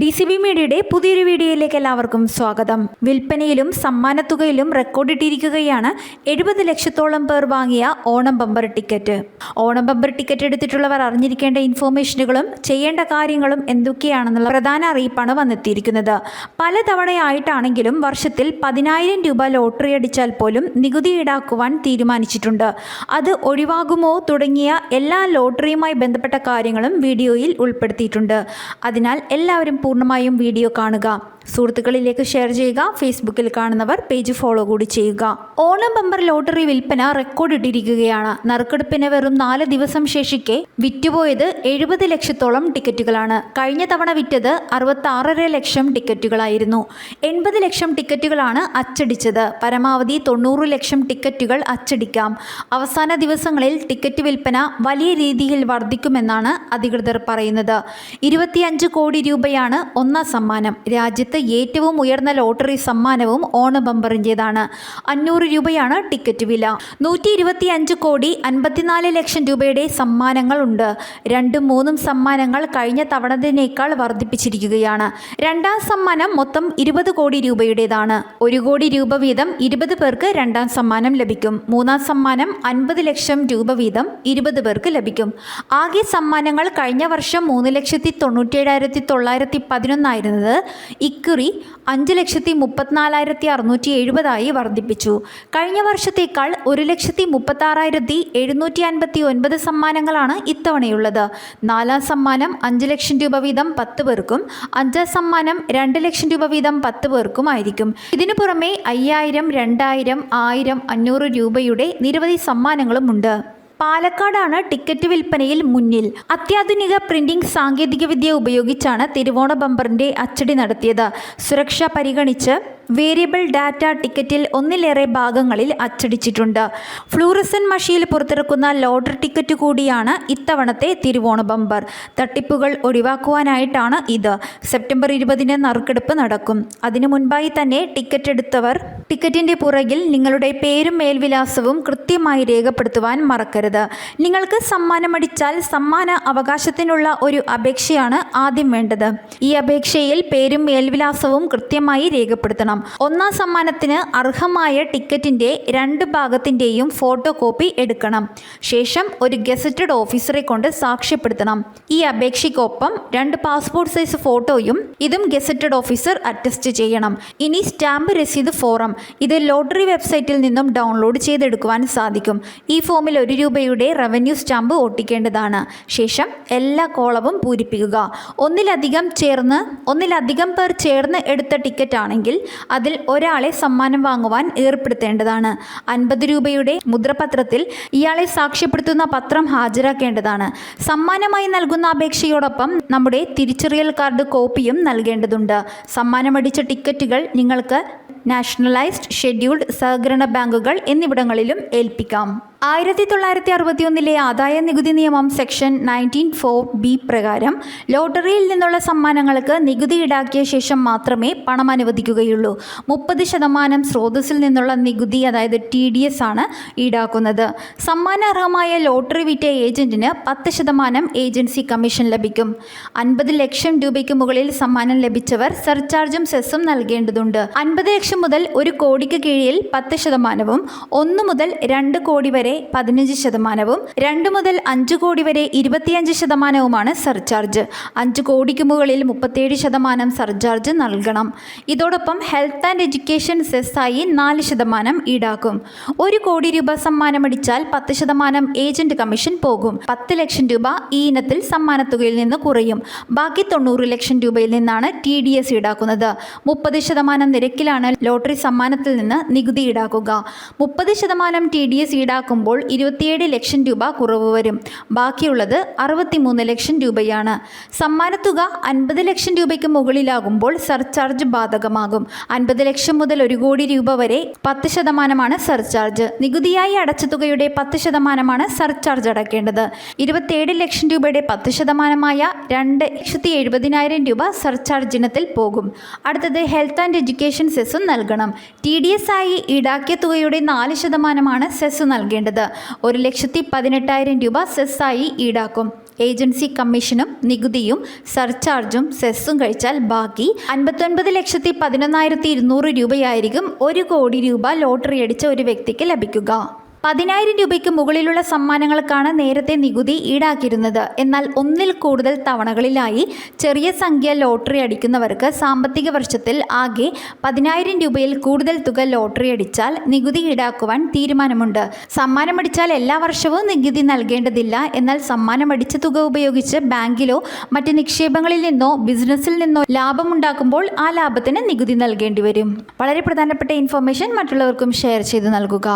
D C B മീഡിയയുടെ പുതിയൊരു വീഡിയോയിലേക്ക് എല്ലാവർക്കും സ്വാഗതം. വിൽപ്പനയിലും സമ്മാനത്തുകയിലും റെക്കോർഡിട്ടിരിക്കുകയാണ് എഴുപത് ലക്ഷത്തോളം പേർ വാങ്ങിയ Onam bumper ticket Onam bumper ticket എടുത്തിട്ടുള്ളവർ അറിഞ്ഞിരിക്കേണ്ട ഇൻഫോർമേഷനുകളും ചെയ്യേണ്ട കാര്യങ്ങളും എന്തൊക്കെയാണെന്നുള്ള പ്രധാന അറിയിപ്പാണ് വന്നെത്തിയിരിക്കുന്നത്. പലതവണയായിട്ടാണെങ്കിലും വർഷത്തിൽ പതിനായിരം രൂപ ലോട്ടറി അടിച്ചാൽ പോലും നികുതി ഈടാക്കുവാൻ തീരുമാനിച്ചിട്ടുണ്ട്. അത് ഒഴിവാകുമോ തുടങ്ങിയ എല്ലാ ലോട്ടറിയുമായി ബന്ധപ്പെട്ട കാര്യങ്ങളും വീഡിയോയിൽ ഉൾപ്പെടുത്തിയിട്ടുണ്ട്. അതിനാൽ എല്ലാവരും പൂർണമായും വീഡിയോ കാണുക. സുഹൃത്തുക്കളിലേക്ക് ഷെയർ ചെയ്യുക. ഫേസ്ബുക്കിൽ കാണുന്നവർ പേജ് ഫോളോ കൂടി ചെയ്യുക. ഓണം ബമ്പർ ലോട്ടറി വിൽപ്പന റെക്കോർഡ് ഇട്ടിരിക്കുകയാണ്. നറുക്കെടുപ്പിന് വെറും നാല് ദിവസം ശേഷിക്കെ വിറ്റുപോയത് എഴുപത് ലക്ഷത്തോളം ടിക്കറ്റുകളാണ്. കഴിഞ്ഞ തവണ വിറ്റത് അറുപത്താറര ലക്ഷം ടിക്കറ്റുകളായിരുന്നു. എൺപത് ലക്ഷം ടിക്കറ്റുകളാണ് അച്ചടിച്ചത്. പരമാവധി തൊണ്ണൂറ് ലക്ഷം ടിക്കറ്റുകൾ അച്ചടിക്കാം. അവസാന ദിവസങ്ങളിൽ ടിക്കറ്റ് വിൽപ്പന വലിയ രീതിയിൽ വർദ്ധിക്കുമെന്നാണ് അധികൃതർ പറയുന്നത്. ഇരുപത്തിയഞ്ച് കോടി രൂപയാണ് ഒന്നാം സമ്മാനം. രാജ്യത്ത് ഏറ്റവും ഉയർന്ന ലോട്ടറി സമ്മാനവും ഓണ ബമ്പറിന്റേതാണ് അഞ്ഞൂറ് രൂപയാണ് ടിക്കറ്റ് വില. നൂറ്റി ഇരുപത്തി അഞ്ച് കോടി അൻപത്തിനാല് ലക്ഷം രൂപയുടെ സമ്മാനങ്ങളുണ്ട്. രണ്ടും മൂന്നും സമ്മാനങ്ങൾ കഴിഞ്ഞ തവണത്തിനേക്കാൾ വർദ്ധിപ്പിച്ചിരിക്കുകയാണ്. രണ്ടാം സമ്മാനം മൊത്തം ഇരുപത് കോടി രൂപയുടേതാണ്. ഒരു കോടി രൂപ വീതം ഇരുപത് പേർക്ക് രണ്ടാം സമ്മാനം ലഭിക്കും. മൂന്നാം സമ്മാനം അൻപത് ലക്ഷം രൂപ വീതം ഇരുപത് പേർക്ക് ലഭിക്കും. ആകെ സമ്മാനങ്ങൾ കഴിഞ്ഞ വർഷം മൂന്ന് ലക്ഷത്തി തൊണ്ണൂറ്റേഴായിരത്തി തൊള്ളായിരത്തി പതിനൊന്നായിരുന്നത് ഇക്കുറി അഞ്ച് ലക്ഷത്തി മുപ്പത്തിനാലായിരത്തി അറുന്നൂറ്റി എഴുപതായി വർദ്ധിപ്പിച്ചു. കഴിഞ്ഞ വർഷത്തേക്കാൾ ഒരു ലക്ഷത്തി മുപ്പത്താറായിരത്തി എഴുന്നൂറ്റി അൻപത്തി ഒൻപത് സമ്മാനങ്ങളാണ് ഇത്തവണയുള്ളത്. നാലാം സമ്മാനം അഞ്ച് ലക്ഷം രൂപ വീതം പത്ത് പേർക്കും അഞ്ചാം സമ്മാനം രണ്ട് ലക്ഷം രൂപ വീതം പത്ത് പേർക്കുമായിരിക്കും ഇതിനു പുറമെ അയ്യായിരം രണ്ടായിരം ആയിരം അഞ്ഞൂറ് രൂപയുടെ നിരവധി സമ്മാനങ്ങളുമുണ്ട്. പാലക്കാടാണ് ടിക്കറ്റ് വിൽപ്പനയിൽ മുന്നിൽ. അത്യാധുനിക പ്രിന്റിംഗ് സാങ്കേതികവിദ്യ ഉപയോഗിച്ചാണ് തിരുവോണ ബമ്പറിന്റെ അച്ചടി നടത്തിയത്. സുരക്ഷ പരിഗണിച്ച് വേരിയബിൾ ഡാറ്റ ടിക്കറ്റിൽ ഒന്നിലേറെ ഭാഗങ്ങളിൽ അച്ചടിച്ചിട്ടുണ്ട്. ഫ്ലൂറസൻ മഷിയിൽ പുറത്തിറക്കുന്ന ലോട്ടറി ടിക്കറ്റ് കൂടിയാണ് ഇത്തവണത്തെ തിരുവോണ ബമ്പർ. തട്ടിപ്പുകൾ ഒഴിവാക്കുവാനായിട്ടാണ് ഇത്. സെപ്റ്റംബർ ഇരുപതിന് നറുക്കെടുപ്പ് നടക്കും. അതിനു മുൻപായി തന്നെ ടിക്കറ്റ് എടുത്തവർ ടിക്കറ്റിന്റെ പുറകിൽ നിങ്ങളുടെ പേരും മേൽവിലാസവും കൃത്യമായി രേഖപ്പെടുത്തുവാൻ മറക്കരുത്. നിങ്ങൾക്ക് സമ്മാനമടിച്ചാൽ സമ്മാന അവകാശത്തിനുള്ള ഒരു അപേക്ഷയാണ് ആദ്യം വേണ്ടത്. ഈ അപേക്ഷയിൽ പേരും മേൽവിലാസവും കൃത്യമായി രേഖപ്പെടുത്തണം. ഒന്നാം സമ്മാനത്തിന് അർഹമായ ടിക്കറ്റിന്റെ രണ്ട് ഭാഗത്തിന്റെയും ഫോട്ടോ കോപ്പി എടുക്കണം. ശേഷം ഒരു ഗസറ്റഡ് ഓഫീസറെ കൊണ്ട് സാക്ഷ്യപ്പെടുത്തണം. ഈ അപേക്ഷയ്ക്കൊപ്പം രണ്ട് പാസ്പോർട്ട് സൈസ് ഫോട്ടോയും ഇതും ഗസറ്റഡ് ഓഫീസർ അറ്റസ്റ്റ് ചെയ്യണം. ഇനി സ്റ്റാമ്പ് രസീത് ഫോറം. ഇത് ലോട്ടറി വെബ്സൈറ്റിൽ നിന്നും ഡൗൺലോഡ് ചെയ്തെടുക്കുവാൻ സാധിക്കും. ഈ ഫോമിൽ ഒരു രൂപയുടെ റവന്യൂ സ്റ്റാമ്പ് ഒട്ടിക്കേണ്ടതാണ്. ശേഷം എല്ലാ കോളവും പൂരിപ്പിക്കുക. ഒന്നിലധികം ചേർന്ന് ഒന്നിലധികം പേർ ചേർന്ന് എടുത്ത ടിക്കറ്റ് ആണെങ്കിൽ അതിൽ ഒരാളെ സമ്മാനം വാങ്ങുവാൻ ഏർപ്പെടുത്തേണ്ടതാണ്. അൻപത് രൂപയുടെ മുദ്രപത്രത്തിൽ ഇയാളെ സാക്ഷ്യപ്പെടുത്തുന്ന പത്രം ഹാജരാക്കേണ്ടതാണ്. സമ്മാനമായി നൽകുന്ന അപേക്ഷയോടൊപ്പം നമ്മുടെ തിരിച്ചറിയൽ കാർഡ് കോപ്പിയും നൽകേണ്ടതുണ്ട്. സമ്മാനമടിച്ച ടിക്കറ്റുകൾ നിങ്ങൾക്ക് നാഷണലൈസ്ഡ് ഷെഡ്യൂൾഡ് സഹകരണ ബാങ്കുകൾ എന്നിവിടങ്ങളിലും ഏൽപ്പിക്കാം. ആയിരത്തി തൊള്ളായിരത്തി അറുപത്തിയൊന്നിലെ ആദായ നികുതി നിയമം സെക്ഷൻ നയന്റീൻ ഫോർ ബി പ്രകാരം ലോട്ടറിയിൽ നിന്നുള്ള സമ്മാനങ്ങൾക്ക് നികുതി ഈടാക്കിയ ശേഷം മാത്രമേ പണം അനുവദിക്കുകയുള്ളൂ. മുപ്പത് ശതമാനം സ്രോതസ്സിൽ നിന്നുള്ള നികുതി അതായത് ടി ഡി എസ് ആണ് ഈടാക്കുന്നത്. സമ്മാനാർഹമായ ലോട്ടറി വിറ്റ ഏജന്റിന് പത്ത് ശതമാനം ഏജൻസി കമ്മീഷൻ ലഭിക്കും. അൻപത് ലക്ഷം രൂപയ്ക്ക് മുകളിൽ സമ്മാനം ലഭിച്ചവർ സർചാർജും സെസ്സും നൽകേണ്ടതുണ്ട്. അൻപത് ലക്ഷം മുതൽ ഒരു കോടിക്ക് കീഴിൽ പത്ത് ശതമാനവും ഒന്ന് മുതൽ രണ്ട് കോടി വരെ പതിനഞ്ച് ശതമാനവും രണ്ട് മുതൽ അഞ്ച് കോടി വരെ ഇരുപത്തിയഞ്ച് ശതമാനവുമാണ് സർചാർജ്. അഞ്ച് കോടിക്ക് മുകളിൽ മുപ്പത്തേഴ് ശതമാനം സർചാർജ് നൽകണം. ഇതോടൊപ്പം ഹെൽത്ത് ആൻഡ് എഡ്യൂക്കേഷൻ സെസ്സായി നാല് ശതമാനം ഈടാക്കും. ഒരു കോടി രൂപ സമ്മാനമടിച്ചാൽ പത്ത് ശതമാനം ഏജന്റ് കമ്മീഷൻ പോകും. പത്ത് ലക്ഷം രൂപ ഈ ഇനത്തിൽ സമ്മാനത്തുകയിൽ നിന്ന് കുറയും. ബാക്കി തൊണ്ണൂറ് ലക്ഷം രൂപയിൽ നിന്നാണ് ടി ഡി എസ് ഈടാക്കുന്നത്. മുപ്പത് ശതമാനം നിരക്കിലാണ് ലോട്ടറി സമ്മാനത്തിൽ നിന്ന് നികുതി ഈടാക്കുക. മുപ്പത് ശതമാനം ടി ഡി എസ് ഈടാക്കുമ്പോൾ ഇരുപത്തിയേഴ് ലക്ഷം രൂപ കുറവ് വരും. ബാക്കിയുള്ളത് അറുപത്തിമൂന്ന് ലക്ഷം രൂപയാണ്. സമ്മാനത്തുക അൻപത് ലക്ഷം രൂപയ്ക്ക് മുകളിലാകുമ്പോൾ സർചാർജ് ബാധകമാകും. അൻപത് ലക്ഷം മുതൽ ഒരു കോടി രൂപ വരെ പത്ത് ശതമാനമാണ് സർചാർജ്. നികുതിയായി അടച്ച തുകയുടെ പത്ത് ശതമാനമാണ് സർചാർജ് അടക്കേണ്ടത്. ഇരുപത്തിയേഴ് ലക്ഷം രൂപയുടെ പത്ത് ശതമാനമായ രണ്ട് ലക്ഷത്തി എഴുപതിനായിരം രൂപ സർചാർജ് ഇനത്തിൽ പോകും. അടുത്തത് ഹെൽത്ത് ആൻഡ് എഡ്യൂക്കേഷൻ സെസ്സും നൽകണം. ടി ഡി എസ് ആയി ഈടാക്കിയ തുകയുടെ നാല് ശതമാനമാണ് സെസ് നൽകേണ്ടത് ഒരു ലക്ഷത്തി പതിനെട്ടായിരം രൂപ സെസ്സായി ഈടാക്കും. ഏജൻസി കമ്മീഷനും നികുതിയും സർചാർജും സെസ്സും കഴിച്ചാൽ ബാക്കി. അൻപത്തൊൻപത് ലക്ഷത്തി പതിനൊന്നായിരത്തി ഇരുന്നൂറ് രൂപയായിരിക്കും ഒരു കോടി രൂപ ലോട്ടറി അടിച്ച ഒരു വ്യക്തിക്ക് ലഭിക്കുക. പതിനായിരം രൂപയ്ക്ക് മുകളിലുള്ള സമ്മാനങ്ങൾക്കാണ് നേരത്തെ നികുതി ഈടാക്കിയിരുന്നത്. എന്നാൽ ഒന്നിൽ കൂടുതൽ തവണകളിലായി ചെറിയ സംഖ്യ ലോട്ടറി അടിക്കുന്നവർക്ക് സാമ്പത്തിക വർഷത്തിൽ ആകെ പതിനായിരം രൂപയിൽ കൂടുതൽ തുക ലോട്ടറി അടിച്ചാൽ നികുതി ഈടാക്കുവാൻ തീരുമാനമുണ്ട്. സമ്മാനമടിച്ചാൽ എല്ലാ വർഷവും നികുതി നൽകേണ്ടതില്ല. എന്നാൽ സമ്മാനമടിച്ച തുക ഉപയോഗിച്ച് ബാങ്കിലോ മറ്റ് നിക്ഷേപങ്ങളിൽ നിന്നോ ബിസിനസ്സിൽ നിന്നോ ലാഭമുണ്ടാക്കുമ്പോൾ ആ ലാഭത്തിന് നികുതി നൽകേണ്ടി വരും വളരെ പ്രധാനപ്പെട്ട ഇൻഫർമേഷൻ മറ്റുള്ളവർക്കും ഷെയർ ചെയ്ത് നൽകുക.